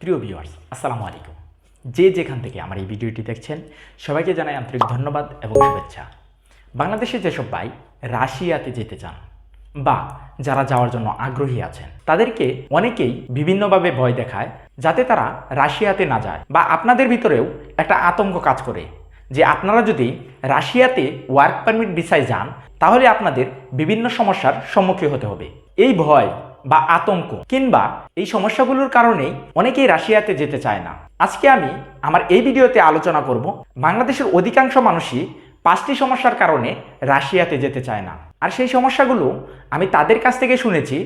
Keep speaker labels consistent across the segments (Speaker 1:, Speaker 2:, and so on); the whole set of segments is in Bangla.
Speaker 1: প্রিয় ভিউয়ার্স আসসালামু আলাইকুম। যে যেখান থেকে আমার এই ভিডিওটি দেখছেন, সবাইকে জানাই আন্তরিক ধন্যবাদ এবং শুভেচ্ছা। বাংলাদেশে যেসব ভাই রাশিয়াতে যেতে চান বা যারা যাওয়ার জন্য আগ্রহী আছেন, তাদেরকে অনেকেই বিভিন্নভাবে ভয় দেখায় যাতে তারা রাশিয়াতে না যায় বা আপনাদের ভিতরেও একটা আতঙ্ক কাজ করে যে আপনারা যদি রাশিয়াতে ওয়ার্ক পারমিট ভিসায় যান, তাহলে আপনাদের বিভিন্ন সমস্যার সম্মুখীন হতে হবে। এই ভয় বা আতঙ্ক কিংবা এই সমস্যাগুলোর কারণেই অনেকেই রাশিয়াতে যেতে চায় না। আজকে আমি আমার এই ভিডিওতে আলোচনা করব বাংলাদেশের অধিকাংশ মানুষই পাঁচটি সমস্যার কারণে রাশিয়াতে যেতে চায় না। আর সেই সমস্যাগুলো আমি তাদের কাছ থেকে শুনেছি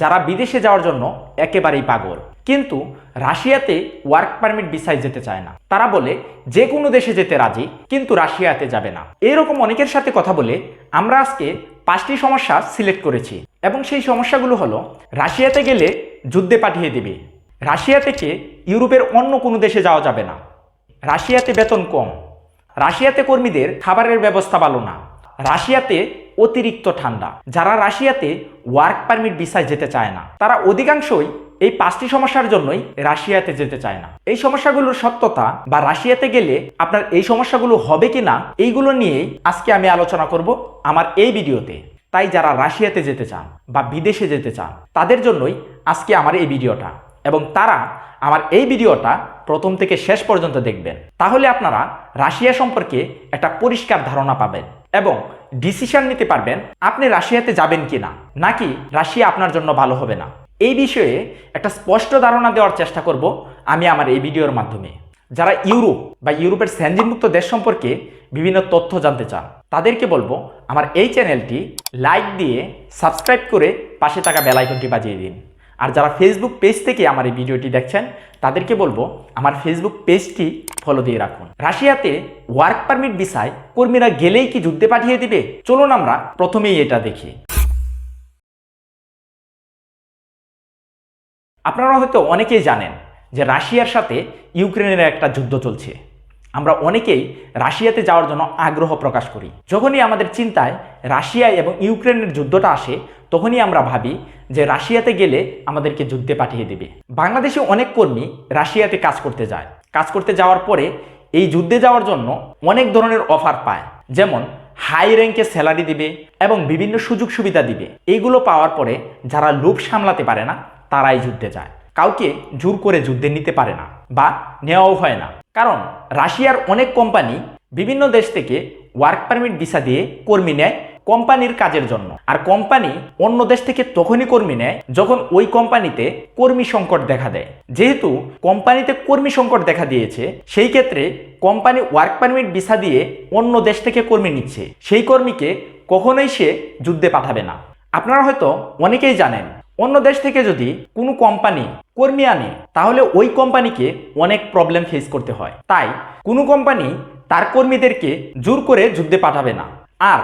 Speaker 1: যারা বিদেশে যাওয়ার জন্য একেবারেই পাগল। কিন্তু রাশিয়াতে ওয়ার্ক পারমিট ভিসায় যেতে চায় না। তারা বলে যে কোনো দেশে যেতে রাজি, কিন্তু রাশিয়াতে যাবে না। এরকম অনেকের সাথে কথা বলে আমরা আজকে পাঁচটি সমস্যা সিলেক্ট করেছি। এবং সেই সমস্যাগুলো হলো, রাশিয়াতে গেলে যুদ্ধে পাঠিয়ে দিবে। রাশিয়া থেকে ইউরোপের অন্য কোনো দেশে যাওয়া যাবে না? রাশিয়াতে বেতন কম। রাশিয়াতে কর্মীদের খাবারের ব্যবস্থা ভালো না। রাশিয়াতে অতিরিক্ত ঠান্ডা। যারা রাশিয়াতে ওয়ার্ক পারমিট ভিসায় যেতে চায় না, তারা অধিকাংশই এই পাঁচটি সমস্যার জন্যই রাশিয়াতে যেতে চায় না। এই সমস্যাগুলোর সত্যতা বা রাশিয়াতে গেলে আপনার এই সমস্যাগুলো হবে কি না এইগুলো নিয়েই আজকে আমি আলোচনা করব আমার এই ভিডিওতে। তাই যারা রাশিয়াতে যেতে চান বা বিদেশে যেতে চান, তাদের জন্যই আজকে আমার এই ভিডিওটা এবং তারা আমার এই ভিডিওটা প্রথম থেকে শেষ পর্যন্ত দেখবেন। তাহলে আপনারা রাশিয়া সম্পর্কে একটা পরিষ্কার ধারণা পাবেন এবং ডিসিশন নিতে পারবেন আপনি রাশিয়াতে যাবেন কি না নাকি রাশিয়া আপনার জন্য ভালো হবে না। এই বিষয়ে একটা স্পষ্ট ধারণা দেওয়ার চেষ্টা করব আমি আমার এই ভিডিওর মাধ্যমে। যারা ইউরোপ বা ইউরোপের স্যাঞ্জিনমুক্ত দেশ সম্পর্কে বিভিন্ন তথ্য জানতে চান, তাদেরকে বলব আমার এই চ্যানেলটি লাইক দিয়ে সাবস্ক্রাইব করে পাশে থাকা বেলাইকনটি বাজিয়ে দিন। আর যারা ফেসবুক পেজ থেকে আমার এই ভিডিওটি দেখছেন, তাদেরকে বলব আমার ফেসবুক পেজটি ফলো দিয়ে রাখুন। রাশিয়াতে ওয়ার্ক পারমিট ভিসায় কর্মীরা গেলেই কি যুদ্ধে পাঠিয়ে দিবে? চলুন আমরা প্রথমেই এটা দেখি। আপনারা হয়তো অনেকেই জানেন যে রাশিয়ার সাথে ইউক্রেনের একটা যুদ্ধ চলছে। আমরা অনেকেই রাশিয়াতে যাওয়ার জন্য আগ্রহ প্রকাশ করি। যখনই আমাদের চিন্তায় রাশিয়া এবং ইউক্রেনের যুদ্ধটা আসে, তখনই আমরা ভাবি যে রাশিয়াতে গেলে আমাদেরকে যুদ্ধে পাঠিয়ে দেবে। বাংলাদেশে অনেক কর্মী রাশিয়াতে কাজ করতে যায়। কাজ করতে যাওয়ার পরে এই যুদ্ধে যাওয়ার জন্য অনেক ধরনের অফার পায়। যেমন হাই র্যাঙ্কে স্যালারি দিবে এবং বিভিন্ন সুযোগ সুবিধা দিবে। এইগুলো পাওয়ার পরে যারা লোভ সামলাতে পারে না, তারাই যুদ্ধে যায়। কাউকে জোর করে যুদ্ধে নিতে পারে না বা নেওয়াও হয় না। কারণ রাশিয়ার অনেক কোম্পানি বিভিন্ন দেশ থেকে ওয়ার্ক পারমিট ভিসা দিয়ে কর্মী নেয় কোম্পানির কাজের জন্য। আর কোম্পানি অন্য দেশ থেকে তখনই কর্মী নেয় যখন ওই কোম্পানিতে কর্মী সংকট দেখা দেয়। যেহেতু কোম্পানিতে কর্মী সংকট দেখা দিয়েছে, সেই ক্ষেত্রে কোম্পানি ওয়ার্ক পারমিট ভিসা দিয়ে অন্য দেশ থেকে কর্মী নিচ্ছে। সেই কর্মীকে কখনোই সে যুদ্ধে পাঠাবে না। আপনারা হয়তো অনেকেই জানেন অন্য দেশ থেকে যদি কোনো কোম্পানি কর্মী আনে, তাহলে ওই কোম্পানিকে অনেক প্রবলেম ফেস করতে হয়। তাই কোনো কোম্পানি তার কর্মীদেরকে জোর করে যুদ্ধে পাঠাবে না। আর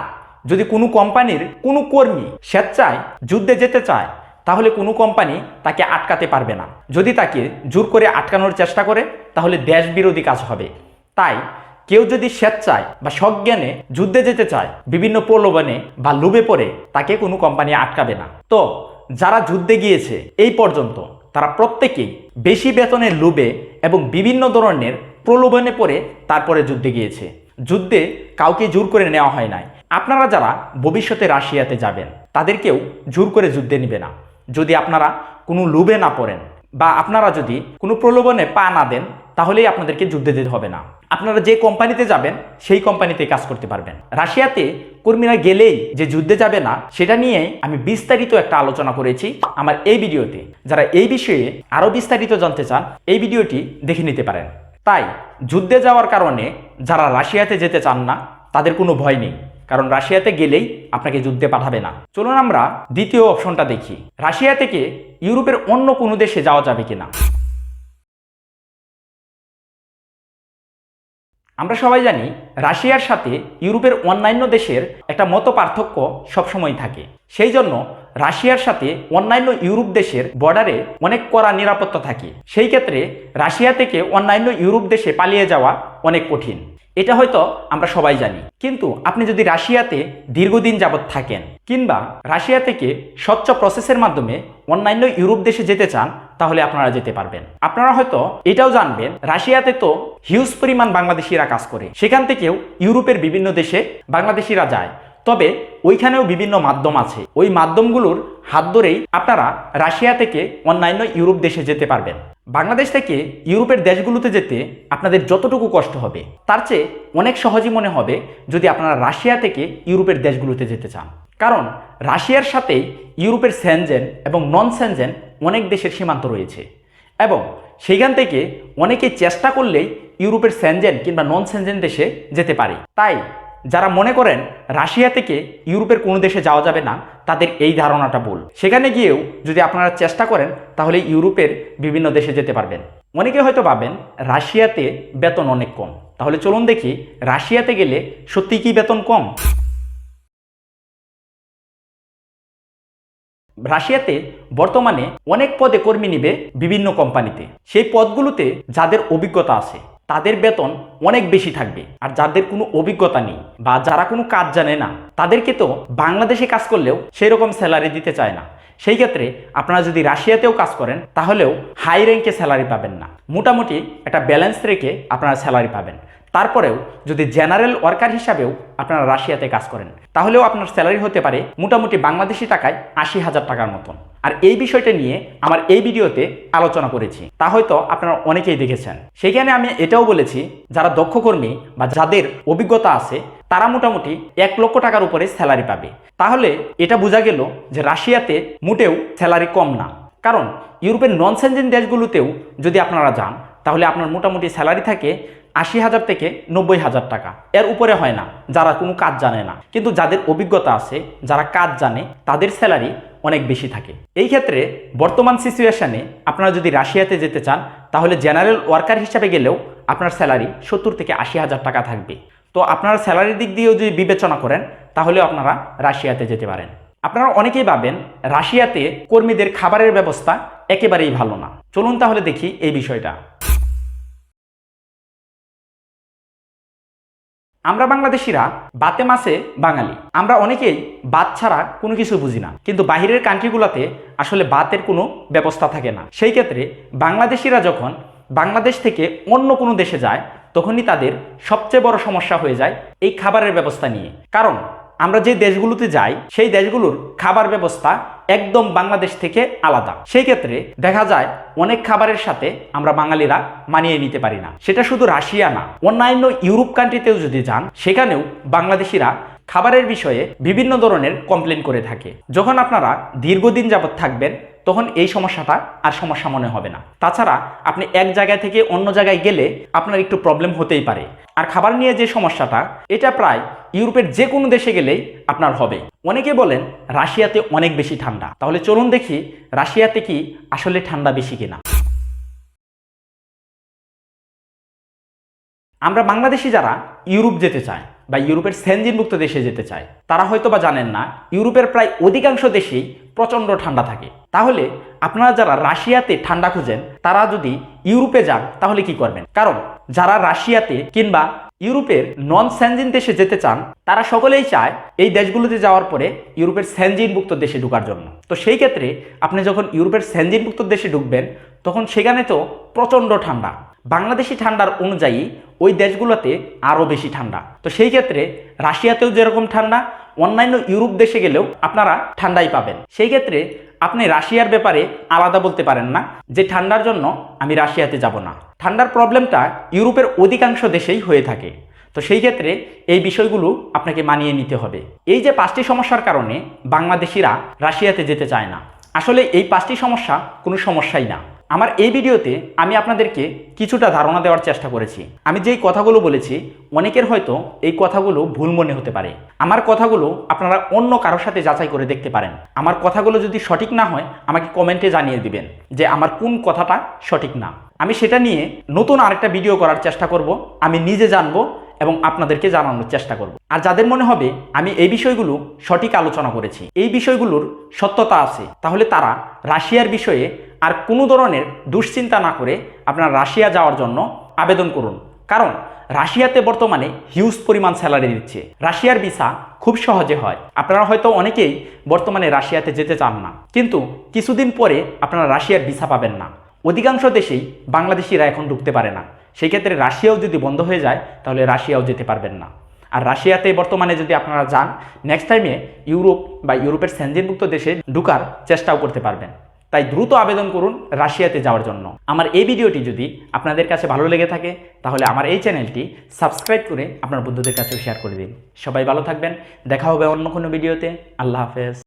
Speaker 1: যদি কোনো কোম্পানির কোনো কর্মী স্বেচ্ছায় যুদ্ধে যেতে চায়, তাহলে কোনো কোম্পানি তাকে আটকাতে পারবে না। যদি তাকে জোর করে আটকানোর চেষ্টা করে, তাহলে দেশ বিরোধী কাজ হবে। তাই কেউ যদি স্বেচ্ছায় বা সজ্ঞানে যুদ্ধে যেতে চায়, বিভিন্ন প্রলোভনে বা লোভে পড়ে, তাকে কোনো কোম্পানি আটকাবে না। তো যারা যুদ্ধে গিয়েছে, এই পর্যন্ত তারা প্রত্যেকেই বেশি বেতনের লোভে এবং বিভিন্ন ধরনের প্রলোভনে পড়ে তারপরে যুদ্ধে গিয়েছে। যুদ্ধে কাউকে জোর করে নেওয়া হয় নাই। আপনারা যারা ভবিষ্যতে রাশিয়াতে যাবেন, তাদেরকেও জোর করে যুদ্ধে নেবে না। যদি আপনারা কোনো লোভে না পড়েন বা আপনারা যদি কোনো প্রলোভনে পা না দেন তাহলেই আপনাদেরকে যুদ্ধে যেতে হবে না। আপনারা যে কোম্পানিতে যাবেন, সেই কোম্পানিতে কাজ করতে পারবেন। রাশিয়াতে কর্মীরা গেলেই যে যুদ্ধে যাবে না, সেটা নিয়ে আমি বিস্তারিত একটা আলোচনা করেছি আমার এই ভিডিওতে। যারা এই বিষয়ে আরও বিস্তারিত জানতে চান, এই ভিডিওটি দেখে নিতে পারেন। তাই, যুদ্ধে যাওয়ার কারণে যারা রাশিয়াতে যেতে চান না, তাদের কোনো ভয় নেই। কারণ রাশিয়াতে গেলেই আপনাকে যুদ্ধে পাঠাবে না। চলুন আমরা দ্বিতীয় অপশনটা দেখি। রাশিয়া থেকে ইউরোপের অন্য কোনো দেশে যাওয়া যাবে কিনা? আমরা সবাই জানি রাশিয়ার সাথে ইউরোপের অন্যান্য দেশের একটা মত পার্থক্য সবসময় থাকে। সেই জন্য রাশিয়ার সাথে অন্যান্য ইউরোপ দেশের বর্ডারে অনেক কড়া নিরাপত্তা থাকে। সেই ক্ষেত্রে রাশিয়া থেকে অন্যান্য ইউরোপ দেশে পালিয়ে যাওয়া অনেক কঠিন। এটা হয়তো আমরা সবাই জানি। কিন্তু আপনি যদি রাশিয়াতে দীর্ঘদিন যাবৎ থাকেন কিংবা রাশিয়া থেকে স্বচ্ছ প্রসেসের মাধ্যমে অন্যান্য ইউরোপ দেশে যেতে চান, তাহলে আপনারা যেতে পারবেন। আপনারা হয়তো এটাও জানবেন, রাশিয়াতে তো হিউজ পরিমাণ বাংলাদেশিরা কাজ করে। সেখান থেকেও ইউরোপের বিভিন্ন দেশে বাংলাদেশিরা যায়। তবে ওইখানেও বিভিন্ন মাধ্যম আছে। ওই মাধ্যমগুলোর হাত ধরেই আপনারা রাশিয়া থেকে অন্যান্য ইউরোপ দেশে যেতে পারবেন। বাংলাদেশ থেকে ইউরোপের দেশগুলোতে যেতে আপনাদের যতটুকু কষ্ট হবে, তার চেয়ে অনেক সহজই মনে হবে যদি আপনারা রাশিয়া থেকে ইউরোপের দেশগুলোতে যেতে চান। কারণ রাশিয়ার সাথেই ইউরোপের সেনজেন এবং নন সেনজেন অনেক দেশের সীমান্ত রয়েছে এবং সেইখান থেকে অনেকে চেষ্টা করলেই ইউরোপের সেনজেন কিংবা নন সেনজেন দেশে যেতে পারে। তাই যারা মনে করেন রাশিয়া থেকে ইউরোপের কোনো দেশে যাওয়া যাবে না, তাদের এই ধারণাটা ভুল। সেখানে গিয়েও যদি আপনারা চেষ্টা করেন, তাহলে ইউরোপের বিভিন্ন দেশে যেতে পারবেন। অনেকে হয়তো ভাবেন রাশিয়াতে বেতন অনেক কম। তাহলে চলুন দেখি রাশিয়াতে গেলে সত্যি কি বেতন কম? রাশিয়াতে বর্তমানে অনেক পদে কর্মী নিবে বিভিন্ন কোম্পানিতে। সেই পদগুলোতে যাদের অভিজ্ঞতা আছে তাদের বেতন অনেক বেশি থাকবে। আর যাদের কোনো অভিজ্ঞতা নেই বা যারা কোনো কাজ জানে না, তাদেরকে তো বাংলাদেশে কাজ করলেও সেই রকম স্যালারি দিতে চায় না। সেই ক্ষেত্রে আপনারা যদি রাশিয়াতেও কাজ করেন, তাহলেও হাই র্যাঙ্কে স্যালারি পাবেন না। মোটামুটি একটা ব্যালেন্স রেখে আপনারা স্যালারি পাবেন। তারপরেও যদি জেনারেল ওয়ার্কার হিসাবেও আপনারা রাশিয়াতে কাজ করেন, তাহলেও আপনার স্যালারি হতে পারে মোটামুটি বাংলাদেশি টাকায় আশি হাজার টাকার মতন। আর এই বিষয়টা নিয়ে আমার এই ভিডিওতে আলোচনা করেছি। তা হয়তো আপনারা অনেকেই দেখেছেন। সেখানে আমি এটাও বলেছি, যারা দক্ষ কর্মী বা যাদের অভিজ্ঞতা আছে, তারা মোটামুটি এক লক্ষ টাকার উপরে স্যালারি পাবে। তাহলে এটা বোঝা গেল যে রাশিয়াতে মোটেও স্যালারি কম না। কারণ ইউরোপের নন সেনজেন দেশগুলোতেও যদি আপনারা যান, তাহলে আপনার মোটামুটি স্যালারি থাকে আশি হাজার থেকে নব্বই হাজার টাকা। এর উপরে হয় না, যারা কোনো কাজ জানে না। কিন্তু যাদের অভিজ্ঞতা আছে, যারা কাজ জানে, তাদের স্যালারি অনেক বেশি থাকে। এই ক্ষেত্রে বর্তমান সিচুয়েশানে আপনারা যদি রাশিয়াতে যেতে চান, তাহলে জেনারেল ওয়ার্কার হিসাবে গেলেও আপনার স্যালারি সত্তর থেকে আশি হাজার টাকা থাকবে। তো আপনারা স্যালারির দিক দিয়েও যদি বিবেচনা করেন, তাহলে আপনারা রাশিয়াতে যেতে পারেন। আপনারা অনেকেই ভাবেন, রাশিয়াতে কর্মীদের খাবারের ব্যবস্থা একেবারেই ভালো না। চলুন তাহলে দেখি এই বিষয়টা। আমরা বাংলাদেশিরা বাতে মাসে বাঙালি। আমরা অনেকেই বাত ছাড়া কোনো কিছু বুঝি না। কিন্তু বাহিরের কান্ট্রিগুলোতে আসলে বাতের কোনো ব্যবস্থা থাকে না। সেই ক্ষেত্রে বাংলাদেশিরা যখন বাংলাদেশ থেকে অন্য কোনো দেশে যায়, তখনই তাদের সবচেয়ে বড় সমস্যা হয়ে যায় এই খাবারের ব্যবস্থা নিয়ে। কারণ আমরা যে দেশগুলোতে যাই, সেই দেশগুলোর খাবার ব্যবস্থা একদম বাংলাদেশ থেকে আলাদা। সেই ক্ষেত্রে দেখা যায়, অনেক খাবারের সাথে আমরা বাঙালিরা মানিয়ে নিতে পারি না। সেটা শুধু রাশিয়া না, অন্যান্য ইউরোপ কান্ট্রিতেও যদি যান, সেখানেও বাংলাদেশিরা খাবারের বিষয়ে বিভিন্ন ধরনের কমপ্লেন করে থাকে। যখন আপনারা দীর্ঘদিন যাবৎ থাকবেন, তখন এই সমস্যাটা আর সমস্যা মনে হবে না। তাছাড়া আপনি এক জায়গা থেকে অন্য জায়গায় গেলে আপনার একটু প্রবলেম হতেই পারে। আর খাবার নিয়ে যে সমস্যাটা, এটা প্রায় ইউরোপের যে কোনো দেশে গেলেই আপনার হবে। অনেকে বলেন, রাশিয়াতে অনেক বেশি ঠান্ডা। তাহলে চলুন দেখি, রাশিয়াতে কি আসলে ঠান্ডা বেশি কিনা? আমরা বাংলাদেশি যারা ইউরোপ যেতে চায় বা ইউরোপের সেনজিনভুক্ত দেশে যেতে চায়, তারা হয়তো বা জানেন না, ইউরোপের প্রায় অধিকাংশ দেশেই প্রচণ্ড ঠান্ডা থাকে। তাহলে আপনারা যারা রাশিয়াতে ঠান্ডা খুঁজেন, তারা যদি ইউরোপে যান, তাহলে কি করবেন? কারণ যারা রাশিয়াতে কিংবা ইউরোপের নন স্যানজিন দেশে যেতে চান, তারা সকলেই চায় এই দেশগুলোতে যাওয়ার পরে ইউরোপের স্যানজিনভুক্ত দেশে ঢুকার জন্য। তো সেই ক্ষেত্রে আপনি যখন ইউরোপের স্যানজিনভুক্ত দেশে ঢুকবেন, তখন সেখানে তো প্রচণ্ড ঠান্ডা। বাংলাদেশি ঠান্ডার অনুযায়ী ওই দেশগুলোতে আরও বেশি ঠান্ডা। তো সেই ক্ষেত্রে রাশিয়াতেও যেরকম ঠান্ডা অন্যান্য ইউরোপ দেশে গেলেও আপনারা ঠান্ডাই পাবেন। সেই ক্ষেত্রে আপনি রাশিয়ার ব্যাপারে আলাদা বলতে পারেন না যে ঠান্ডার জন্য আমি রাশিয়াতে যাব না। ঠান্ডার প্রবলেমটা ইউরোপের অধিকাংশ দেশেই হয়ে থাকে। তো সেই ক্ষেত্রে এই বিষয়গুলো আপনাকে মানিয়ে নিতে হবে। এই যে পাঁচটি সমস্যার কারণে বাংলাদেশিরা রাশিয়াতে যেতে চায় না। আসলে এই পাঁচটি সমস্যা কোনো সমস্যাই না। আমার এই ভিডিওতে আমি আপনাদেরকে কিছুটা ধারণা দেওয়ার চেষ্টা করেছি। আমি যেই কথাগুলো বলেছি, অনেকের হয়তো এই কথাগুলো ভুল মনে হতে পারে। আমার কথাগুলো আপনারা অন্য কারোর সাথে যাচাই করে দেখতে পারেন। আমার কথাগুলো যদি সঠিক না হয়, আমাকে কমেন্টে জানিয়ে দিবেন যে আমার কোন কথাটা সঠিক না। আমি সেটা নিয়ে নতুন আরেকটা ভিডিও করার চেষ্টা করব। আমি নিজে জানব এবং আপনাদেরকে জানানোর চেষ্টা করব। আর যাদের মনে হবে, আমি এই বিষয়গুলো সঠিক আলোচনা করেছি, এই বিষয়গুলোর সত্যতা আছে, তাহলে তারা রাশিয়ার বিষয়ে আর কোনো ধরনের দুশ্চিন্তা না করে আপনার রাশিয়া যাওয়ার জন্য আবেদন করুন। কারণ রাশিয়াতে বর্তমানে হিউজ পরিমাণ স্যালারি দিচ্ছে। রাশিয়ার ভিসা খুব সহজে হয়। আপনারা হয়তো অনেকেই বর্তমানে রাশিয়াতে যেতে চান না। কিন্তু কিছুদিন পরে আপনারা রাশিয়ার ভিসা পাবেন না। অধিকাংশ দেশেই বাংলাদেশিরা এখন ঢুকতে পারে না। সেই ক্ষেত্রে রাশিয়াও যদি বন্ধ হয়ে যায়, তাহলে রাশিয়াও যেতে পারবেন না। আর রাশিয়াতে বর্তমানে যদি আপনারা যান নেক্সট টাইমে ইউরোপ বা ইউরোপের সেনজেনমুক্ত দেশে ঢুকার চেষ্টাও করতে পারবেন। তাই দ্রুত আবেদন করুন রাশিয়াতে যাওয়ার জন্য। আমার এই ভিডিওটি যদি আপনাদের কাছে ভালো লেগে থাকে, তাহলে আমার এই চ্যানেলটি সাবস্ক্রাইব করে আপনার বন্ধুদের কাছেও শেয়ার করে দিন। সবাই ভালো থাকবেন, দেখা হবে অন্য কোনো ভিডিওতে। আল্লাহ হাফেজ।